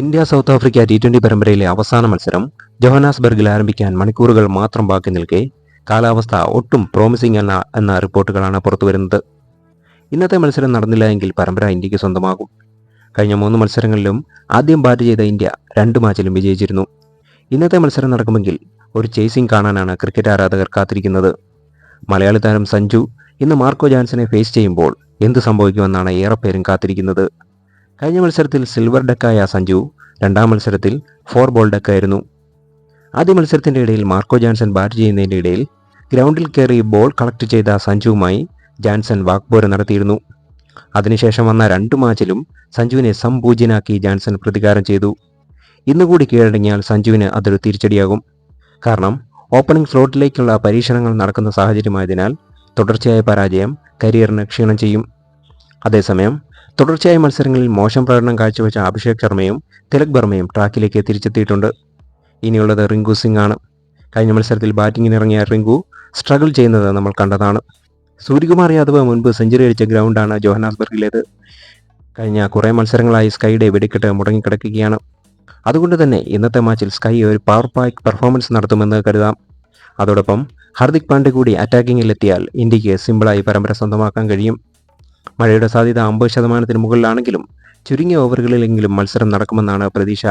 India South Africa T twenty പരമ്പരയിലെ അവസാന മത്സരം ജോഹനാസ്ബർഗിൽ ആരംഭിക്കാൻ മണിക്കൂറുകൾ മാത്രം ബാക്കി നിൽക്കെ. കാലാവസ്ഥ ഒട്ടും പ്രോമിസിംഗ് അല്ല എന്ന റിപ്പോർട്ടുകളാണ് പുറത്തുവരുന്നത് ഇന്നത്തെ മത്സരം നടന്നില്ല എങ്കിൽ പരമ്പര ഇന്ത്യയ്ക്ക് സ്വന്തമാകും. കഴിഞ്ഞ മൂന്ന് മത്സരങ്ങളിലും ആദ്യം ബാറ്റ് ചെയ്ത ഇന്ത്യ രണ്ട് മാച്ചിലും വിജയിച്ചിരുന്നു. ഇന്നത്തെ മത്സരം നടക്കുമെങ്കിൽ ഒരു ചേസിംഗ് കാണാനാണ് ക്രിക്കറ്റ് ആരാധകർ കാത്തിരിക്കുന്നത്. മലയാളി താരം സഞ്ജു ഇന്ന് മാർക്കോ ജാൻസനെ ഫേസ് ചെയ്യുമ്പോൾ എന്ത് സംഭവിക്കുമെന്നാണ് ഏറെ പേരും കാത്തിരിക്കുന്നത്. കഴിഞ്ഞ മത്സരത്തിൽ സിൽവർ ഡെക്കായ സഞ്ജു രണ്ടാം മത്സരത്തിൽ ഫോർ ബോൾ ഡെക്കായിരുന്നു ആദ്യ മത്സരത്തിന്റെ ഇടയിൽ മാർക്കോ ജാൻസൺ ബാറ്റ് ചെയ്യുന്നതിന്റെ ഇടയിൽ ഗ്രൗണ്ടിൽ കയറി ബോൾ കളക്ട് ചെയ്ത സഞ്ജുവുമായി ജാൻസൺ വാക്പോര നടത്തിയിരുന്നു. അതിനുശേഷം വന്ന രണ്ട് മാച്ചിലും സഞ്ജുവിനെ സംപൂജ്യനാക്കി ജാൻസൺ പ്രതികാരം ചെയ്തു. ഇന്നുകൂടി കീഴടങ്ങിയാൽ സഞ്ജുവിന് അതൊരു തിരിച്ചടിയാകും. കാരണം ഓപ്പണിംഗ് സ്ലോട്ടിലേക്കുള്ള പരീക്ഷണങ്ങൾ നടക്കുന്ന സാഹചര്യമായതിനാൽ തുടർച്ചയായ പരാജയം കരിയറിന് ക്ഷീണം ചെയ്യും. അതേസമയം തുടർച്ചയായ മത്സരങ്ങളിൽ മോശം പ്രകടനം കാഴ്ചവെച്ച അഭിഷേക് ശർമ്മയും തിലക് ബർമ്മയും ട്രാക്കിലേക്ക് തിരിച്ചെത്തിയിട്ടുണ്ട്. ഇനിയുള്ളത് റിങ്കു സിംഗ് ആണ് കഴിഞ്ഞ മത്സരത്തിൽ ബാറ്റിങ്ങിനിറങ്ങിയ റിങ്കു സ്ട്രഗിൾ ചെയ്യുന്നത് നമ്മൾ കണ്ടതാണ്. സൂര്യകുമാർ യാദവ് മുൻപ് സെഞ്ചുറി അടിച്ച ഗ്രൗണ്ടാണ് ജോഹനാസ്ബർഗിലേത്. കഴിഞ്ഞ കുറേ മത്സരങ്ങളായി സ്കൈയുടെ വെടിക്കെട്ട് മുടങ്ങിക്കിടക്കുകയാണ്. അതുകൊണ്ട് തന്നെ ഇന്നത്തെ മാച്ചിൽ സ്കൈ ഒരു പവർ പാക്ക് പെർഫോമൻസ് നടത്തുമെന്ന് കരുതാം. അതോടൊപ്പം ഹാർദിക് പാണ്ഡ്യ കൂടി അറ്റാക്കിങ്ങിലെത്തിയാൽ ഇന്ത്യയ്ക്ക് സിമ്പിളായി പരമ്പര സ്വന്തമാക്കാൻ കഴിയും. മഴയുടെ സാധ്യത അമ്പത് ശതമാനത്തിന് മുകളിലാണെങ്കിലും ചുരുങ്ങിയ ഓവറുകളിലെങ്കിലും മത്സരം നടക്കുമെന്നാണ് പ്രതീക്ഷ.